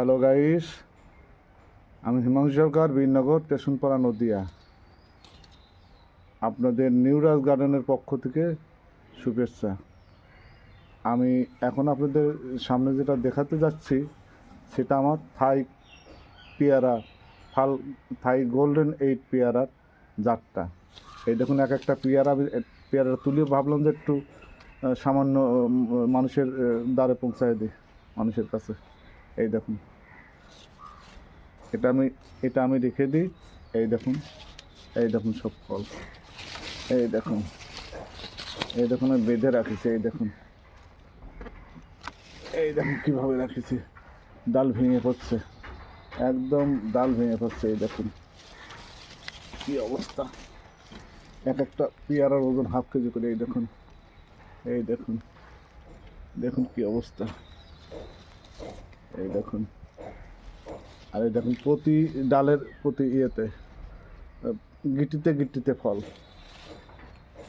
Hello guys আমি হিমাংশু সরকার, বীরনগর, স্টেশনপাড়া, নদিয়া। আপনাদের নিউরাজ গার্ডেনের পক্ষ থেকে শুভেচ্ছা। আমি এখন আপনাদের সামনে যেটা দেখাতে যাচ্ছি, সেটা আমার থাই পেয়ারা ফাল থাই গোল্ডেন এইট পেয়ারার জাতটা। এই দেখুন, এক একটা পেয়ারা পেয়ারা তুলে ভাবলাম যে একটু সামান্য মানুষের দ্বারে পৌঁছায় দিই, মানুষের কাছে। এই দেখুন। এটা আমি এটা আমি রেখে দিই। এই দেখুন এই দেখুন সব ফল। এই দেখুন এই দেখুন আমি বেঁধে রাখিছি, এই দেখুন। এই দেখুন কীভাবে রাখিছি। ডাল ভেঙে পড়ছে। একদম ডাল ভেঙে পড়ছে, এই দেখুন। কি অবস্থা। এক একটা পেয়ারার ওজন হাফ কেজি করে, এই দেখুন। এই দেখুন দেখুন কি অবস্থা। এই দেখুন। আর এই দেখুন, প্রতি ডালের প্রতি ইয়েতে গিটিতে গিটিতে ফল।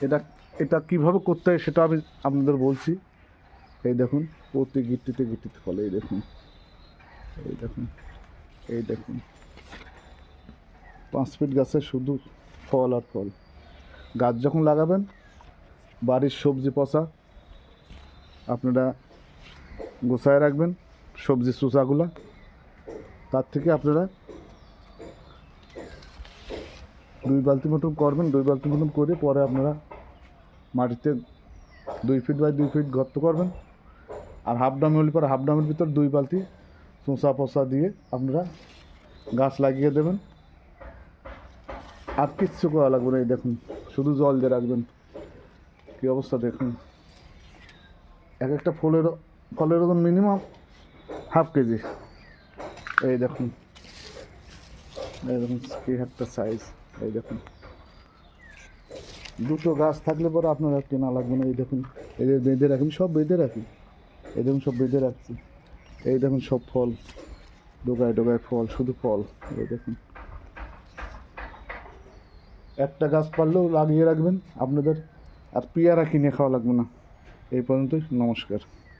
এটা এটা কীভাবে করতে হয় সেটা আমি আপনাদের বলছি। এই দেখুন, প্রতি গিটিতে গিটিতে ফল, এই দেখুন। এই দেখুন এই দেখুন। পাঁচ ফিট গাছে শুধু ফল আর ফল। গাছ যখন লাগাবেন, বাড়ির সবজি পচা আপনারা গোছায় রাখবেন। সবজি চোষাগুলা তার থেকে আপনারা দুই বালতি মতন করবেন, দুই বালতি মতন করে পরে আপনারা মাটিতে দুই ফিট বাই দুই ফিট গর্ত করবেন। আর হাফ ডাম হলে পরে হাফ ডামের ভিতর দুই বালতি চোঁচা পচা দিয়ে আপনারা গাছ লাগিয়ে দেবেন। আর কিচ্ছু করা লাগবে না, এই দেখুন, শুধু জল দিয়ে রাখবেন। কী অবস্থা দেখুন। এক একটা ফলের ফলের ওজন মিনিমাম হাফ কেজি। এই দেখুন। এই দেখুন কি একটা সাইজ এই দেখুন। দুটো গাছ থাকলে পরে আপনার আর কেনা লাগবে না। এই দেখুন। এদের বেঁধে রাখুন, সব বেঁধে রাখি। এই দেখুন, সব বেঁধে রাখছি। এই দেখুন, সব ফল। ডোগায় ডোগায় ফল, শুধু ফল। এই দেখুন। একটা গাছ পারলেও লাগিয়ে রাখবেন আপনাদের। আর পেয়ারা কিনে খাওয়া লাগবে না। এই পর্যন্তই। নমস্কার।